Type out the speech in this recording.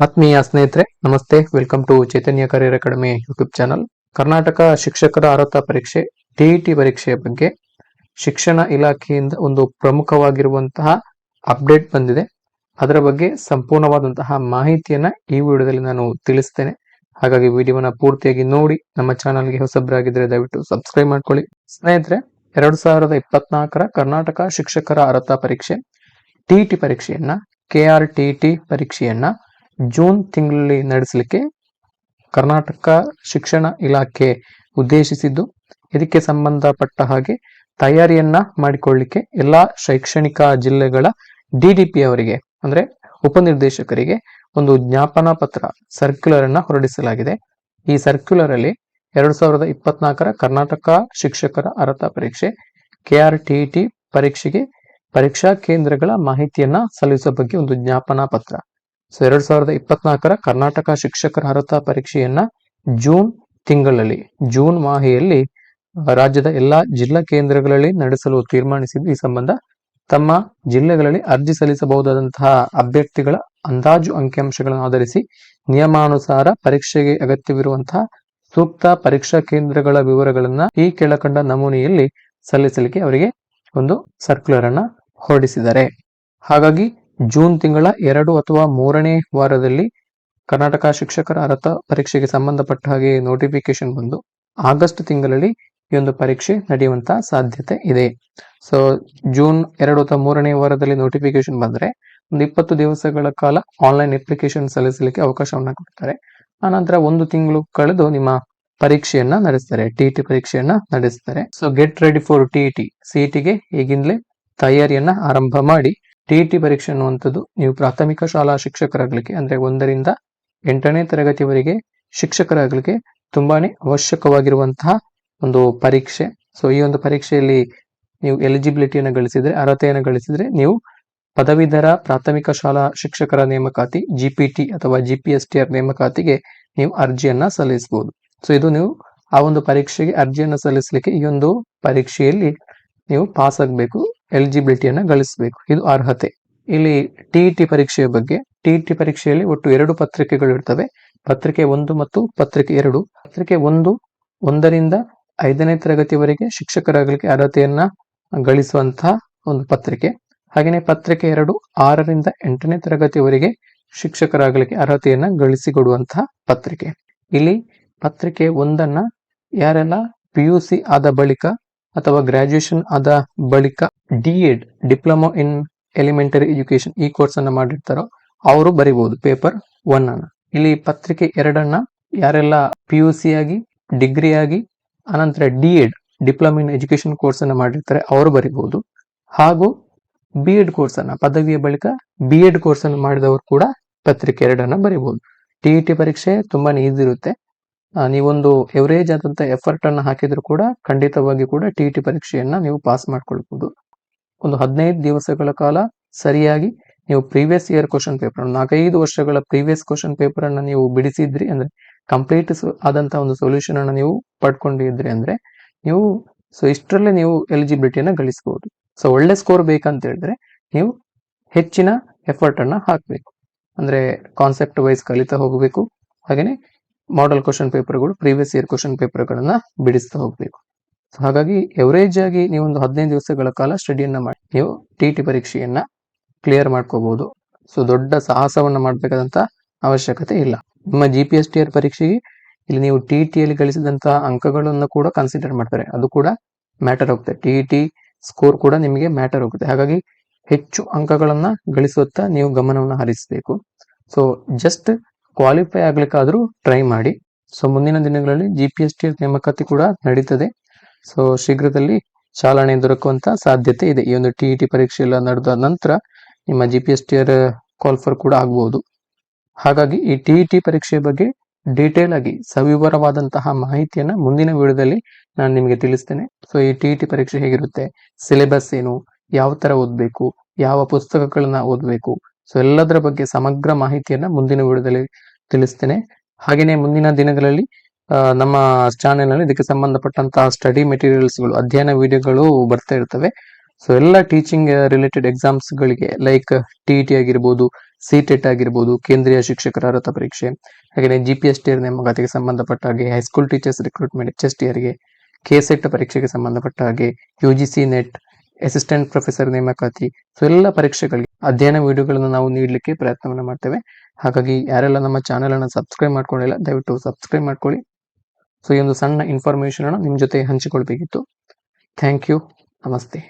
ಆತ್ಮೀಯ ಸ್ನೇಹಿತರೆ, ನಮಸ್ತೆ. Welcome to Chaitanya career academy YouTube channel Karnataka ಶಿಕ್ಷಕರ ಅರ್ಹತಾ ಪರೀಕ್ಷೆ ಟಿಇಟಿ ಪರೀಕ್ಷೆಯ ಬಗ್ಗೆ ಶಿಕ್ಷಣ ಇಲಾಖೆಯಿಂದ ಒಂದು ಪ್ರಮುಖವಾಗಿರುವಂತಹ ಅಪ್ಡೇಟ್ ಬಂದಿದೆ. ಅದರ ಬಗ್ಗೆ ಸಂಪೂರ್ಣವಾದಂತಹ ಮಾಹಿತಿಯನ್ನ ಈ ವಿಡಿಯೋದಲ್ಲಿ ನಾನು ತಿಳಿಸ್ತೇನೆ. ಹಾಗಾಗಿ ವಿಡಿಯೋವನ್ನ ಪೂರ್ತಿಯಾಗಿ ನೋಡಿ, ನಮ್ಮ ಚಾನಲ್ಗೆ ಹೊಸಬ್ರಾಗಿದ್ರೆ ದಯವಿಟ್ಟು ಸಬ್ಸ್ಕ್ರೈಬ್ ಮಾಡ್ಕೊಳ್ಳಿ. ಸ್ನೇಹಿತರೆ, ಎರಡು ಸಾವಿರದ ಇಪ್ಪತ್ನಾಲ್ಕರ ಕರ್ನಾಟಕ ಶಿಕ್ಷಕರ ಅರ್ಹತಾ ಪರೀಕ್ಷೆ ಟಿಇಟಿ ಪರೀಕ್ಷೆಯನ್ನ ಕೆಆರ್ ಟಿ ಪರೀಕ್ಷೆಯನ್ನ ಜೂನ್ ತಿಂಗಳಲ್ಲಿ ನಡೆಸಲಿಕ್ಕೆ ಕರ್ನಾಟಕ ಶಿಕ್ಷಣ ಇಲಾಖೆ ಉದ್ದೇಶಿಸಿದ್ದು, ಇದಕ್ಕೆ ಸಂಬಂಧಪಟ್ಟ ಹಾಗೆ ತಯಾರಿಯನ್ನ ಮಾಡಿಕೊಳ್ಳಿಕ್ಕೆ ಎಲ್ಲಾ ಶೈಕ್ಷಣಿಕ ಜಿಲ್ಲೆಗಳ ಡಿಡಿಪಿ ಅವರಿಗೆ, ಅಂದ್ರೆ ಉಪನಿರ್ದೇಶಕರಿಗೆ ಒಂದು ಜ್ಞಾಪನಾ ಪತ್ರ ಸರ್ಕ್ಯುಲರ್ ಅನ್ನ ಹೊರಡಿಸಲಾಗಿದೆ. ಈ ಸರ್ಕ್ಯುಲರ್ ಅಲ್ಲಿ ಎರಡ್ ಸಾವಿರದ ಇಪ್ಪತ್ನಾಲ್ಕರ ಕರ್ನಾಟಕ ಶಿಕ್ಷಕರ ಅರ್ಹತಾ ಪರೀಕ್ಷೆ, ಕೆ ಆರ್ ಟಿ ಪರೀಕ್ಷೆಗೆ ಪರೀಕ್ಷಾ ಕೇಂದ್ರಗಳ ಮಾಹಿತಿಯನ್ನ ಸಲ್ಲಿಸುವ ಬಗ್ಗೆ ಒಂದು ಜ್ಞಾಪನಾ ಪತ್ರ. ಸೊ ಎರಡ್ ಸಾವಿರದ ಇಪ್ಪತ್ನಾಲ್ಕರ ಕರ್ನಾಟಕ ಶಿಕ್ಷಕರ ಅರ್ಹತಾ ಪರೀಕ್ಷೆಯನ್ನ ಜೂನ್ ತಿಂಗಳಲ್ಲಿ, ಜೂನ್ ಮಾಹೆಯಲ್ಲಿ ರಾಜ್ಯದ ಎಲ್ಲಾ ಜಿಲ್ಲಾ ಕೇಂದ್ರಗಳಲ್ಲಿ ನಡೆಸಲು ತೀರ್ಮಾನಿಸಿದ್ದು, ಈ ಸಂಬಂಧ ತಮ್ಮ ಜಿಲ್ಲೆಗಳಲ್ಲಿ ಅರ್ಜಿ ಸಲ್ಲಿಸಬಹುದಾದಂತಹ ಅಭ್ಯರ್ಥಿಗಳ ಅಂದಾಜು ಅಂಕಿಅಂಶಗಳನ್ನು ಆಧರಿಸಿ ನಿಯಮಾನುಸಾರ ಪರೀಕ್ಷೆಗೆ ಅಗತ್ಯವಿರುವಂತಹ ಸೂಕ್ತ ಪರೀಕ್ಷಾ ಕೇಂದ್ರಗಳ ವಿವರಗಳನ್ನ ಈ ಕೆಳಕಂಡ ನಮೂನೆಯಲ್ಲಿ ಸಲ್ಲಿಸಲಿಕ್ಕೆ ಅವರಿಗೆ ಒಂದು ಸರ್ಕ್ಯುಲರ್ ಅನ್ನ ಹೊರಡಿಸಿದ್ದಾರೆ. ಹಾಗಾಗಿ ಜೂನ್ ತಿಂಗಳ ಎರಡು ಅಥವಾ ಮೂರನೇ ವಾರದಲ್ಲಿ ಕರ್ನಾಟಕ ಶಿಕ್ಷಕರ ಅರ್ಹತಾ ಪರೀಕ್ಷೆಗೆ ಸಂಬಂಧಪಟ್ಟ ಹಾಗೆ ನೋಟಿಫಿಕೇಶನ್ ಬಂದು ಆಗಸ್ಟ್ ತಿಂಗಳಲ್ಲಿ ಈ ಒಂದು ಪರೀಕ್ಷೆ ನಡೆಯುವಂತಹ ಸಾಧ್ಯತೆ ಇದೆ. ಸೊ ಜೂನ್ ಎರಡು ಅಥವಾ ಮೂರನೇ ವಾರದಲ್ಲಿ ನೋಟಿಫಿಕೇಶನ್ ಬಂದ್ರೆ ಒಂದು ಇಪ್ಪತ್ತು ದಿವಸಗಳ ಕಾಲ ಆನ್ಲೈನ್ ಅಪ್ಲಿಕೇಶನ್ ಸಲ್ಲಿಸಲಿಕ್ಕೆ ಅವಕಾಶವನ್ನ ಕೊಡ್ತಾರೆ. ಆನಂತರ ಒಂದು ತಿಂಗಳು ಕಳೆದು ನಿಮ್ಮ ಪರೀಕ್ಷೆಯನ್ನ ನಡೆಸ್ತಾರೆ ಟಿ ಟಿ ಪರೀಕ್ಷೆಯನ್ನ ನಡೆಸ್ತಾರೆ. So get ready for TET ಸಿಇಟಿಗೆ ಈಗಿಂದಲೇ ತಯಾರಿಯನ್ನ ಆರಂಭ ಮಾಡಿ ಟಿಇಟಿ ಪರೀಕ್ಷೆ ಅನ್ನುವಂಥದ್ದು ನೀವು ಪ್ರಾಥಮಿಕ ಶಾಲಾ ಶಿಕ್ಷಕರಾಗಲಿಕ್ಕೆ ಅಂದ್ರೆ ಒಂದರಿಂದ ಎಂಟನೇ ತರಗತಿವರೆಗೆ ಶಿಕ್ಷಕರಾಗಲಿಕ್ಕೆ ತುಂಬಾನೇ ಅವಶ್ಯಕವಾಗಿರುವಂತಹ ಒಂದು ಪರೀಕ್ಷೆ. ಸೊ ಈ ಒಂದು ಪರೀಕ್ಷೆಯಲ್ಲಿ ನೀವು ಎಲಿಜಿಬಿಲಿಟಿಯನ್ನು ಗಳಿಸಿದರೆ, ಅರ್ಹತೆಯನ್ನು ಗಳಿಸಿದರೆ ನೀವು ಪದವೀಧರ ಪ್ರಾಥಮಿಕ ಶಾಲಾ ಶಿಕ್ಷಕರ ನೇಮಕಾತಿ ಜಿಪಿಟಿ ಅಥವಾ ಜಿಪಿಎಸ್ ಟಿ ಆರ್ ನೇಮಕಾತಿಗೆ ನೀವು ಅರ್ಜಿಯನ್ನ ಸಲ್ಲಿಸಬಹುದು. ಸೊ ಇದು ನೀವು ಆ ಒಂದು ಪರೀಕ್ಷೆಗೆ ಅರ್ಜಿಯನ್ನು ಸಲ್ಲಿಸಲಿಕ್ಕೆ ಈ ಒಂದು ಪರೀಕ್ಷೆಯಲ್ಲಿ ನೀವು ಪಾಸ್ ಆಗಬೇಕು ಎಲಿಜಿಬಿಲಿಟಿಯನ್ನ ಗಳಿಸಬೇಕು. ಇದು ಅರ್ಹತೆ. ಇಲ್ಲಿ ಟಿಇಟಿ ಪರೀಕ್ಷೆಯ ಬಗ್ಗೆ ಟಿಇಟಿ ಪರೀಕ್ಷೆಯಲ್ಲಿ ಒಟ್ಟು ಎರಡು ಪತ್ರಿಕೆಗಳು ಇರ್ತವೆ. ಪತ್ರಿಕೆ ಒಂದು ಮತ್ತು ಪತ್ರಿಕೆ ಎರಡು. ಪತ್ರಿಕೆ ಒಂದು, ಒಂದರಿಂದ ಐದನೇ ತರಗತಿವರೆಗೆ ಶಿಕ್ಷಕರಾಗಲಿಕ್ಕೆ ಅರ್ಹತೆಯನ್ನ ಗಳಿಸುವಂತಹ ಒಂದು ಪತ್ರಿಕೆ. ಹಾಗೆಯೇ ಪತ್ರಿಕೆ ಎರಡು, ಆರರಿಂದ ಎಂಟನೇ ತರಗತಿವರೆಗೆ ಶಿಕ್ಷಕರಾಗಲಿಕ್ಕೆ ಅರ್ಹತೆಯನ್ನ ಗಳಿಸಿಕೊಡುವಂತಹ ಪತ್ರಿಕೆ. ಇಲ್ಲಿ ಪತ್ರಿಕೆ ಒಂದನ್ನ ಯಾರೆಲ್ಲ ಪಿ ಯು ಸಿ ಆದ ಬಳಿಕ ಅಥವಾ ಗ್ರಾಜುಯೇಷನ್ ಆದ ಬಳಿಕ D Ed diploma in elementary education ಈ ಕೋರ್ಸ್ ಅನ್ನ ಮಾಡಿರ್ತಾರೋ, ಅವರು ಬರಿಬಹುದು ಪೇಪರ್ ಒನ್ ಅನ್ನ. ಇಲ್ಲಿ ಪತ್ರಿಕೆ ಎರಡನ್ನ ಯಾರೆಲ್ಲ ಪಿ ಯು ಸಿ ಆಗಿ ಡಿಗ್ರಿ ಆಗಿ, ಅನಂತರ D Ed diploma in education course ಅನ್ನ ಮಾಡಿರ್ತಾರೆ, ಅವರು ಬರಿಬಹುದು ಹಾಗೂ ಬಿ ಎಡ್ ಕೋರ್ಸ್ ಅನ್ನ, ಪದವಿಯ ಬಳಿಕ ಬಿ ಎಡ್ ಕೋರ್ಸ್ ಅನ್ನು ಮಾಡಿದವರು ಕೂಡ ಪತ್ರಿಕೆ ಎರಡನ್ನ ಬರಿಬಹುದು ಟಿಇಟಿ ಪರೀಕ್ಷೆ ತುಂಬಾನೇ ಈಸಿ ಇರುತ್ತೆ. ನೀವೊಂದು ಎವರೇಜ್ ಆದಂತ ಎಫರ್ಟ್ ಅನ್ನ ಹಾಕಿದ್ರು ಕೂಡ ಖಂಡಿತವಾಗಿ ಕೂಡ ಟಿಇಟಿ ಪರೀಕ್ಷೆಯನ್ನ ನೀವು ಪಾಸ್ ಮಾಡ್ಕೊಳ್ಬಹುದು ಒಂದು ಹದಿನೈದು ದಿವಸಗಳ ಕಾಲ ಸರಿಯಾಗಿ ನೀವು ಪ್ರೀವಿಯಸ್ ಇಯರ್ ಕ್ವಶನ್ ಪೇಪರ್ ನಾಲ್ಕೈದು ವರ್ಷಗಳ ಪ್ರೀವಿಯಸ್ ಕ್ವಶನ್ ಪೇಪರ್ ಅನ್ನ ನೀವು ಬಿಡಿಸಿದ್ರಿ ಅಂದ್ರೆ ಕಂಪ್ಲೀಟ್ ಆದಂತಹ ಒಂದು ಸೊಲ್ಯೂಷನ್ ಅನ್ನ ನೀವು ಪಡ್ಕೊಂಡಿದ್ರಿ ಅಂದ್ರೆ ನೀವು ಸೊ ಇಷ್ಟರಲ್ಲೇ ನೀವು ಎಲಿಜಿಬಿಲಿಟಿಯನ್ನ ಗಳಿಸಬಹುದು ಸೊ ಒಳ್ಳೆ ಸ್ಕೋರ್ ಬೇಕಂತ ಹೇಳಿದ್ರೆ ನೀವು ಹೆಚ್ಚಿನ ಎಫರ್ಟ್ ಅನ್ನ ಹಾಕಬೇಕು. ಅಂದ್ರೆ ಕಾನ್ಸೆಪ್ಟ್ ವೈಸ್ ಕಲಿತಾ ಹೋಗಬೇಕು. ಹಾಗೇನೆ ಮಾಡೆಲ್ ಕ್ವಶನ್ ಪೇಪರ್ಗಳು ಪ್ರೀವಿಯಸ್ ಇಯರ್ ಕ್ವಶನ್ ಪೇಪರ್ಗಳನ್ನ ಬಿಡಿಸ್ತಾ ಹೋಗಬೇಕು. ಹಾಗಾಗಿ ಎವರೇಜ್ ಆಗಿ ನೀವು ಒಂದು ಹದಿನೈದು ದಿವಸಗಳ ಕಾಲ ಸ್ಟಡಿಯನ್ನ ಮಾಡಿ. ನೀವು ಟಿ ಟಿ ಪರೀಕ್ಷೆಯನ್ನ ಕ್ಲಿಯರ್ ಮಾಡ್ಕೋಬಹುದು ಸೊ ದೊಡ್ಡ ಸಾಹಸವನ್ನ ಮಾಡಬೇಕಾದಂತ ಅವಶ್ಯಕತೆ ಇಲ್ಲ. ನಿಮ್ಮ G P S T R ಪರೀಕ್ಷೆಗೆ ಇಲ್ಲಿ ನೀವು ಟಿ ಟಿಯಲ್ಲಿ ಗಳಿಸಿದಂತಹ ಅಂಕಗಳನ್ನು ಕೂಡ ಕನ್ಸಿಡರ್ ಮಾಡ್ತಾರೆ. ಅದು ಕೂಡ ಮ್ಯಾಟರ್ ಹೋಗುತ್ತೆ. ಟಿ ಟಿ ಸ್ಕೋರ್ ಕೂಡ ನಿಮಗೆ ಮ್ಯಾಟರ್ ಹೋಗುತ್ತೆ. ಹಾಗಾಗಿ ಹೆಚ್ಚು ಅಂಕಗಳನ್ನ ಗಳಿಸುವತ್ತ ನೀವು ಗಮನವನ್ನು ಹರಿಸಬೇಕು. ಸೊ ಜಸ್ಟ್ ಕ್ವಾಲಿಫೈ ಆಗ್ಲಿಕ್ಕಾದ್ರೂ ಟ್ರೈ ಮಾಡಿ. ಸೊ ಮುಂದಿನ ದಿನಗಳಲ್ಲಿ ಜಿ ಪಿ ಎಸ್ ಟಿ ನೇಮಕಾತಿ ಕೂಡ ನಡೀತದೆ. ಸೊ ಶೀಘ್ರದಲ್ಲಿ ಚಾಲನೆ ದೊರಕುವಂತ ಸಾಧ್ಯತೆ ಇದೆ. ಈ ಒಂದು ಟಿ ಟಿ ಪರೀಕ್ಷೆ ಎಲ್ಲ ನಡೆದ ನಂತರ ನಿಮ್ಮ G P S T R qualifier ಕೂಡ ಆಗಬಹುದು ಹಾಗಾಗಿ ಈ ಟಿ ಟಿ ಪರೀಕ್ಷೆಯ ಬಗ್ಗೆ ಡೀಟೇಲ್ ಆಗಿ ಸವಿವರವಾದಂತಹ ಮಾಹಿತಿಯನ್ನ ಮುಂದಿನ ವಿಡಿಯೋದಲ್ಲಿ ನಾನು ನಿಮಗೆ ತಿಳಿಸ್ತೇನೆ. ಸೊ ಈ ಟಿ ಟಿ ಪರೀಕ್ಷೆ ಹೇಗಿರುತ್ತೆ? ಸಿಲೆಬಸ್ ಏನು? ಯಾವ ತರ ಓದಬೇಕು? ಯಾವ ಪುಸ್ತಕಗಳನ್ನ ಓದಬೇಕು? ಸೊ ಎಲ್ಲದರ ಬಗ್ಗೆ ಸಮಗ್ರ ಮಾಹಿತಿಯನ್ನ ಮುಂದಿನ ವಿಡಿಯೋದಲ್ಲಿ ತಿಳಿಸ್ತೇನೆ. ಹಾಗೆಯೇ ಮುಂದಿನ ದಿನಗಳಲ್ಲಿ ನಮ್ಮ ಚಾನೆಲ್ನಲ್ಲಿ ಇದಕ್ಕೆ ಸಂಬಂಧಪಟ್ಟಂತಹ ಸ್ಟಡಿ ಮೆಟೀರಿಯಲ್ಸ್ಗಳು ಅಧ್ಯಯನ ವಿಡಿಯೋಗಳು ಬರ್ತಾ ಇರ್ತವೆ. ಸೊ ಎಲ್ಲ ಟೀಚಿಂಗ್ ರಿಲೇಟೆಡ್ ಎಕ್ಸಾಮ್ಸ್ ಗಳಿಗೆ ಲೈಕ್ ಟಿ ಟಿ ಆಗಿರ್ಬೋದು ಸಿ ಟೆಟ್ ಆಗಿರ್ಬೋದು, ಕೇಂದ್ರೀಯ ಶಿಕ್ಷಕರ ಅರ್ಹತಾ ಪರೀಕ್ಷೆ ಹಾಗೆ ಜಿ ಪಿ ಎಸ್ ಟಿ ನೇಮಕಾತಿಗೆ ಸಂಬಂಧಪಟ್ಟ ಹಾಗೆ high school teachers recruitment H S T ಆರ್ಗೆ K SET ಪರೀಕ್ಷೆಗೆ ಸಂಬಂಧಪಟ್ಟ ಹಾಗೆ U G C NET assistant professor ನೇಮಕಾತಿ ಸೊ ಎಲ್ಲ ಪರೀಕ್ಷೆಗಳಿಗೆ ಅಧ್ಯಯನ ವಿಡಿಯೋಗಳನ್ನು ನಾವು ನೀಡಲಿಕ್ಕೆ ಪ್ರಯತ್ನವನ್ನು ಮಾಡ್ತೇವೆ. ಹಾಗಾಗಿ ಯಾರೆಲ್ಲ ನಮ್ಮ ಚಾನೆಲ್ ಅನ್ನು ಸಬ್ಸ್ಕ್ರೈಬ್ ಮಾಡ್ಕೊಂಡಿಲ್ಲ, ದಯವಿಟ್ಟು ಸಬ್ಸ್ಕ್ರೈಬ್ ಮಾಡ್ಕೊಳ್ಳಿ. ಸೊ ಈ ಒಂದು ಸಣ್ಣ ಇನ್ಫಾರ್ಮೇಶನ್ ಅನ್ನು ನಿಮ್ಮ ಜೊತೆ ಹಂಚಿಕೊಳ್ಬೇಕಿತ್ತು. ಥ್ಯಾಂಕ್ ಯು ನಮಸ್ತೆ.